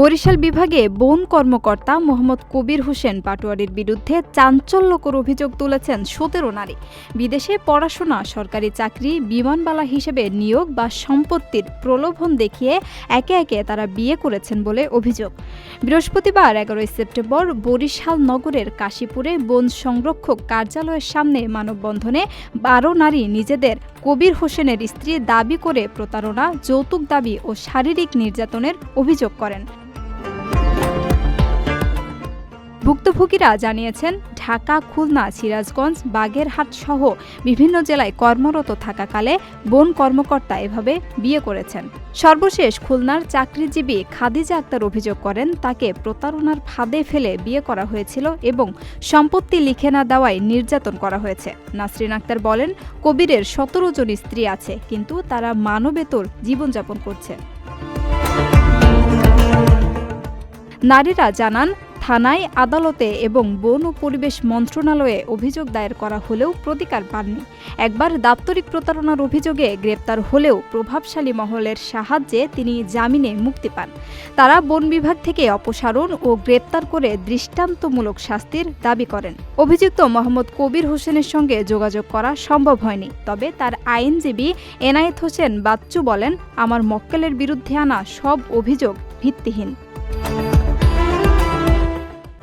বরিশাল বিভাগে বন কর্মকর্তা মোহাম্মদ কবির হোসেন পাটোয়ারির বিরুদ্ধে চাঞ্চল্যকর অভিযোগ তুলেছেন সতেরো নারী। বিদেশে পড়াশোনা, সরকারি চাকরি, বিমানবালা হিসেবে নিয়োগ বা সম্পত্তির প্রলোভন দেখিয়ে একে একে তারা বিয়ে করেছেন বলে অভিযোগ। বৃহস্পতিবার এগারোই সেপ্টেম্বর বরিশাল নগরের কাশীপুরে বন সংরক্ষক কার্যালয়ের সামনে মানববন্ধনে বারো নারী নিজেদের কবির হোসেনের স্ত্রী দাবি করে প্রতারণা, যৌতুক দাবি ও শারীরিক নির্যাতনের অভিযোগ করেন। ভুক্তভোগীরা জানিয়েছেন, ঢাকা, খুলনা, সিরাজগঞ্জ, বাগেরহাট সহ বিভিন্ন জেলায় কর্মরত থাকাকালে বন কর্মকর্তা এভাবে বিয়ে করেছেন। সর্বশেষ খুলনার চাকরিজীবী খাদিজা আক্তার অভিযোগ করেন, তাকে প্রতারণার ফাঁদে ফেলে বিয়ে করা হয়েছিল এবং সম্পত্তি লিখে না দেওয়ায় নির্যাতন করা হয়েছে। নাসরিন আক্তার বলেন, কবিরের সতেরো জন স্ত্রী আছে, কিন্তু তারা মানবেতর জীবনযাপন করছে। নারীরা জানান থানায় আদালতে এবং বন ও পরিবেশ মন্ত্রণালয়ে অভিযোগ দায়ের করা হলেও প্রতিকার পাননি। একবার দাপ্তরিক প্রতারণার অভিযোগে গ্রেপ্তার হলেও প্রভাবশালী মহলের সাহায্যে তিনি জামিনে মুক্তি পান। তারা বন বিভাগ থেকে অপসারণ ও গ্রেপ্তার করে দৃষ্টান্তমূলক শাস্তির দাবি করেন। অভিযুক্ত মোহাম্মদ কবির হোসেনের সঙ্গে যোগাযোগ করা সম্ভব হয়নি, তবে তার আইনজীবী এনায়েত হোসেন বাচ্চু বলেন, আমার মক্কেলের বিরুদ্ধে আনা সব অভিযোগ ভিত্তিহীন।